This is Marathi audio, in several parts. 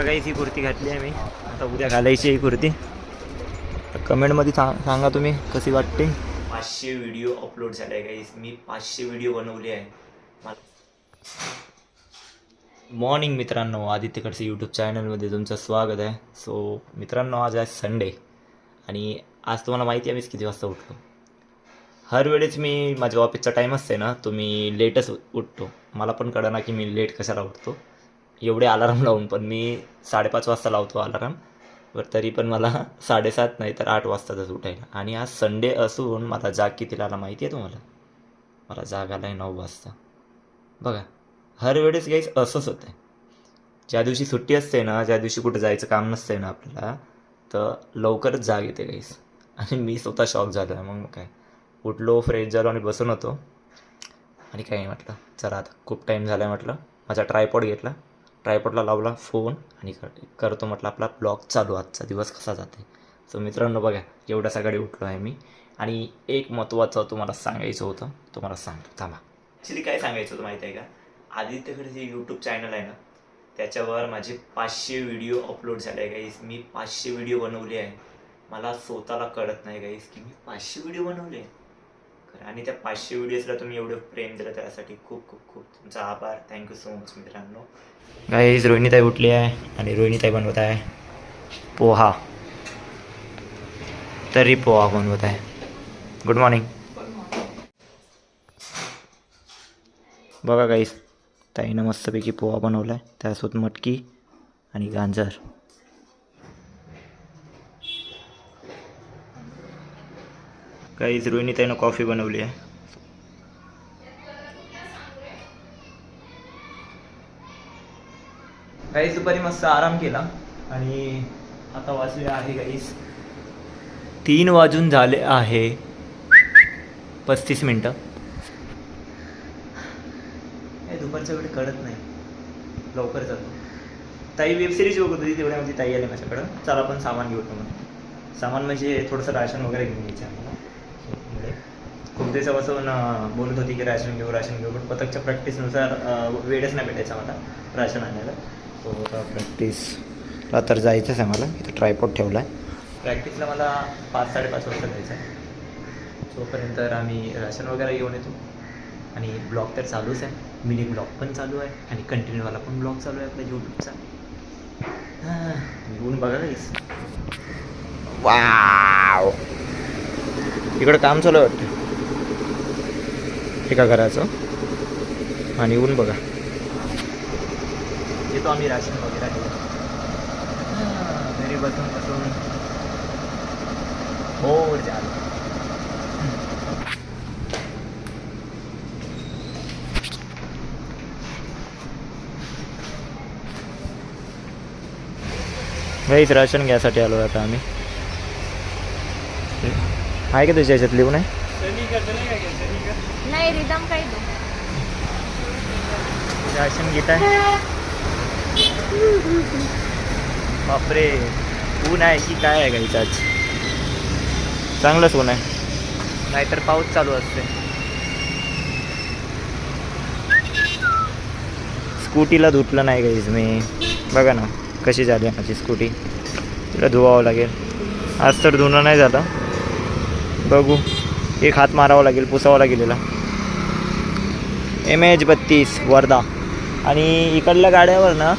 बघा काहीच ही कुर्ती घातली आहे मी. आता उद्या घालायची ही कुर्ती. तर कमेंटमध्ये सांग सांगा तुम्ही कशी वाटते? पाचशे व्हिडिओ अपलोड झाले आहे काहीच मी पाचशे व्हिडिओ बनवले आहे. मॉर्निंग मित्रांनो आदित्यकडचे यूट्यूब चॅनलमध्ये तुमचं स्वागत आहे. सो मित्रांनो आज आहे संडे आणि आज तुम्हाला माहिती आहे मीच किती वाजता उठलो. हर वेळेस मी माझ्या ऑफिसचा टाईम असते ना तो मी लेटच उठतो. मला पण कळना की मी लेट कशाला उठतो. एवढे अलाराम लावून पण मी साडेपाच वाजता लावतो अलाराम बरं तरी पण मला साडेसात नाही तर आठ वाजताच उठायला. आणि आज संडे असून मला जाग कितीला आला माहिती आहे तुम्हाला? मला जाग आला आहे नऊ वाजता. बघा हर वेळेस गाईस असंच होतं आहे ज्या दिवशी सुट्टी असते ना ज्या दिवशी कुठं जायचं काम नसतंय ना आपल्याला तर लवकरच जाग येते गाईस आणि मी स्वतः शॉक झालो आहे मग काय? उठलो फ्रेश झालो आणि बसून होतो. आणि काही म्हटलं. चला आता खूप टाईम झाला आहे म्हटलं. माझा ट्रायपॉड घेतला. ट्रायपॉडला लावला फोन आणि कर- करतो म्हटलं आपला ब्लॉग चालू आजचा दिवस कसा जाते सो मित्रांनो बघा एवढ्या सकाळी उठलो आहे मी. आणि एक महत्त्वाचं तुम्हाला सांगायचं होतं तुम्हाला सांगतो थांबा. ॲक्च्युली काय सांगायचं होतं माहीत आहे का? आदित्यकडे जे यूट्यूब चॅनल आहे ना त्याच्यावर माझे पाचशे व्हिडिओ अपलोड झाले आहे गाईस मी पाचशे व्हिडिओ बनवले आहे. मला स्वतःला कळत नाही गाईस की मी पाचशे व्हिडिओ बनवले आहे. खरं आणि त्या पाचशे व्हिडिओजला तुम्ही एवढं प्रेम दिलं त्यासाठी खूप खूप खूप तुमचा आभार. थँक्यू सो मच मित्रांनो. गाईज रोहिणीताई उठली आहे आणि रोहिणीताई बनवत आहे. पोहा. तरी पोहा बनवत आहे. गुड मॉर्निंग बघा गाईज ताईनं मस्तपैकी पोहा बनवला आहे त्यासोबत मटकी आणि गांजर. काहीच रोहिणीताईनं कॉफी बनवली आहे. काही दुपारी मस्त आराम केला आणि आता वाजले आहे काहीच तीन वाजून झाले आहे पस्तीस मिनटं. दुपारच्या वेळी कळत नाही. लवकर जातो. ताई वेब सिरीज बघत होती तेवढ्यामध्ये ताई आली माझ्याकडं. चला आपण सामान घेऊ मग. सामान म्हणजे थोडंसं राशन वगैरे घेऊन घ्यायचं खूप दिवसापासून बोलत होती की राशन घेऊ राशन घेऊ पण पथकच्या प्रॅक्टिसनुसार वेळच नाही भेटायचा मला राशन आणायला. सो प्रॅक्टिसला तर जायचंच आहे मला. इथं ट्रायपोट ठेवला आहे प्रॅक्टिसला मला पाच साडेपाच वाजता जायचं आहे. तोपर्यंत आम्ही राशन वगैरे घेऊन येतो. आणि ब्लॉग तर चालूच आहे. मिनी ब्लॉग पण चालू आहे. आणि कंटिन्यूवाला पण ब्लॉग चालू आहे आपल्या यूट्यूबचा येऊन बघा काहीच वाव! इकडं काम चालू आहे वाटतं. एका घराचं. आणि ऊन बघा. येतो आम्ही राशन वगैरे. हा, घरी बसून बसून. झालं. काहीच राशन घ्यायसाठी आलो आता आम्ही. आहे का तुझ्या याच्यात लिहून आहे? नाही रिदम काही दो. राशन घेत बापरे ऊन आहे की काय आहे गाईचं आज? चांगलंच ऊन आहे. नाहीतर पाऊस चालू असते. स्कूटीला धुतलं नाही गाईज मी. बघा ना कशी झाली माझी स्कूटी. तिला धुवावं लागेल. आज तर धुणं नाही झालं. बघू एक हात मारावा लागेल पुसावा लागेल एम एच बत्तीस वर्धा. आणि इकडल्या गाड्यावर ना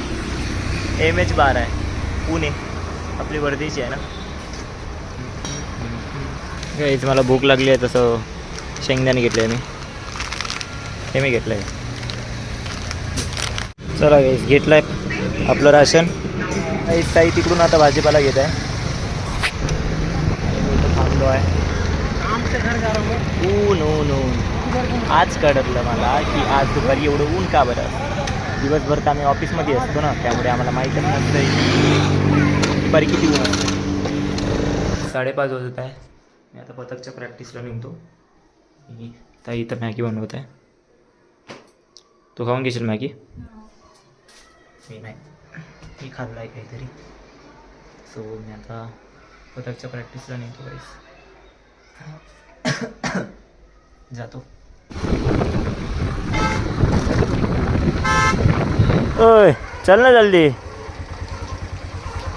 एम एच बारा आहे. पुणे. आपली वर्धेची आहे ना. गाईज मला भूक लागली आहे तसं शेंगदाणे घेतले मी. हे मी घेतलं आहे चला गाईज घेतलं आहे आपलं राशन. गाईज ताई तिकडून आता भाजीपाला घेत आहे. थांबलो आहे. ऊन ऊन ऊन. आज कळलं मला की आज दुपारी एवढं ऊन का बरं? असतं? दिवसभर तर आम्ही ऑफिसमध्ये असतो ना त्यामुळे आम्हाला माहीतच नसतं की दुपारी किती ऊन असतं. साडेपाच वाजत आहे. मी आता पथकच्या प्रॅक्टिसला निघतो. ताई इथं मॅगी बनवत आहे. तू खाऊन घेशील मॅगी? मी नाही. मी खाल्लं आहे काहीतरी. सो मी आता पथकच्या प्रॅक्टिसला निघतो काहीच जातो. ओय चल ना जल्दी.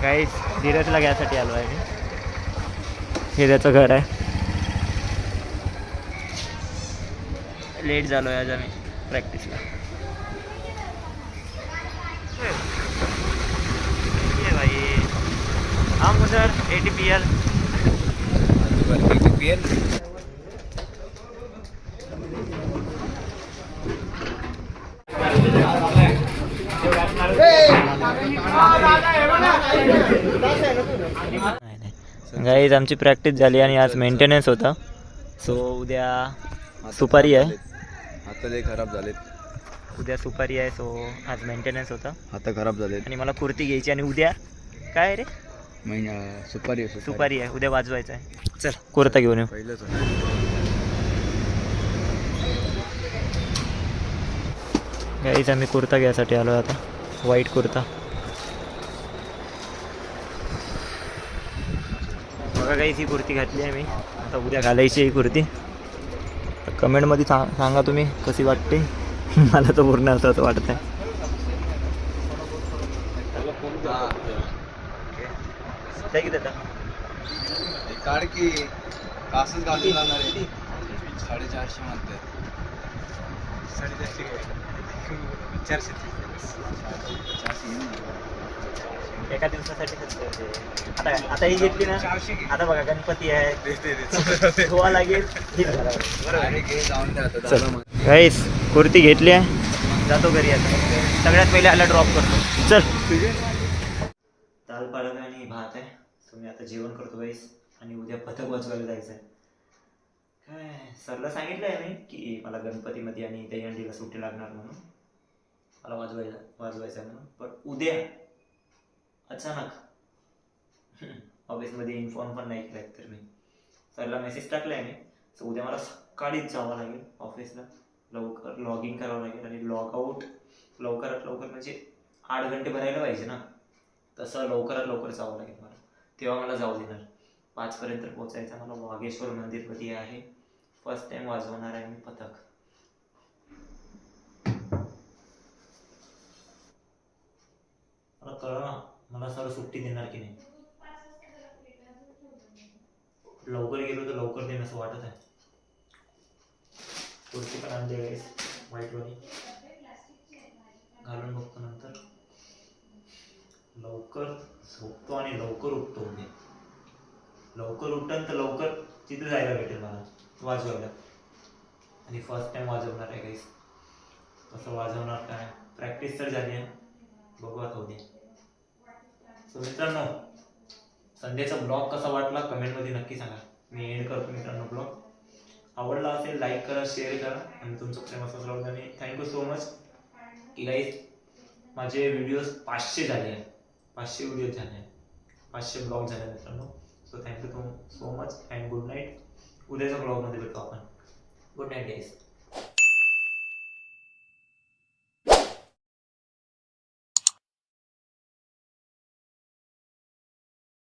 काही धीरजला घ्यायसाठी आलो आहे मी. हे त्याचं घर आहे. लेट झालो आहे आज आम्ही प्रॅक्टिसला ये भाई. हम sir A T P L guys आमची प्रॅक्टिस झाली आणि आज मेंटेनन्स होता. सो उद्या सुपारी आहे. आता लय खराब झालेत. उद्या सुपारी आहे सो आज मेंटेनन्स होता. आता खराब झालेत. आणि मला कुर्ती घ्यायची आणि उद्या काय रे? महिना सुपारी सुपारी. आहे उद्या वाजवायचं आहे. चल कुर्ता घेऊन येऊ. पहिलंच गाईज आम्ही कुर्ता घ्यायसाठी आलो आता. व्हाईट कुर्ता. करायची ही कुर्ती घातली आहे मी. आता उद्या घालायची आहे ही कुर्ती. कमेंटमध्ये सांग सांगा तुम्ही कशी वाटते. मला तर पूर्ण असं असं वाटत आहे काढ की कासच घालून जाणार आहे. साडेचारशे म्हणते एका दिवसासाठी आता आता ही घेतली ना? आता बघा गणपती आहे. धुवा लागेल हीच घालावी. अरे घे जाऊन द्या आता चल. दादा मग. गाईस कुर्ती घेतली आहे. जातो घरी आता. सगळ्यात पहिले आला ड्रॉप करतो. चल. दाल पालक आणि भात आहे. मी आता जेवण करतो गाईस आणि उद्या पथक वाजवायला जायचं आहे सरला सांगितलं आहे मी की मला गणपतीमध्ये आणि दहीहंडीला सुट्टी लागणार म्हणून. मला वाजवायला वाजवायचं आहे म्हणून. पण उद्या अचानक ऑफिसमध्ये इन्फॉर्म पण नाही केलं तर मी. सरला मेसेज टाकला आहे मी. सो उद्या मला सकाळीच जावं लागेल ऑफिसला. लवकर लॉग इन करावं लागेल आणि लॉग आऊट लवकरात लवकर म्हणजे आठ घंटे भरायला पाहिजे ना. तसं लवकरात लवकर जावं लागेल मला. तेव्हा मला जाऊ देणार. पाचपर्यंत पोचायचं मला वागेश्वर मंदिरमध्ये आहे. फर्स्ट टाइम वाजवणार आहे मी पथक. मला कळ ना मला सर सुट्टी देणार की नाही. लवकर गेलो तर लवकर देणं असं वाटत आहे. कुर्ती पण आणते आहे वाईटवाणी घालून बघतो नंतर. लवकर झोपतो आणि लवकर उठतो मी. लवकर उठन तर लवकर तिथे जायला भेटेल मला. वाजवलं. आणि फर्स्ट टाइम वाजवणार आहे काहीच कसं वाजवणार काय प्रॅक्टिस तर झाली आहे. बघू आता उद्या. सो मित्रांनो संध्याचा ब्लॉग कसा वाटला कमेंटमध्ये नक्की सांगा. मी एंड करतो मित्रांनो ब्लॉग आवडला असेल लाईक करा शेअर करा आणि तुमचं प्रेम असं राहू आणि थँक्यू सो मच की गाईज माझे व्हिडिओज पाचशे झाले आहे पाचशे व्हिडिओज झाले आहे पाचशे ब्लॉग झाले मित्रांनो. सो थँक्यू तुम so much and good night उद्याच्या ब्लॉगमध्ये भेटू आपण. Good night guys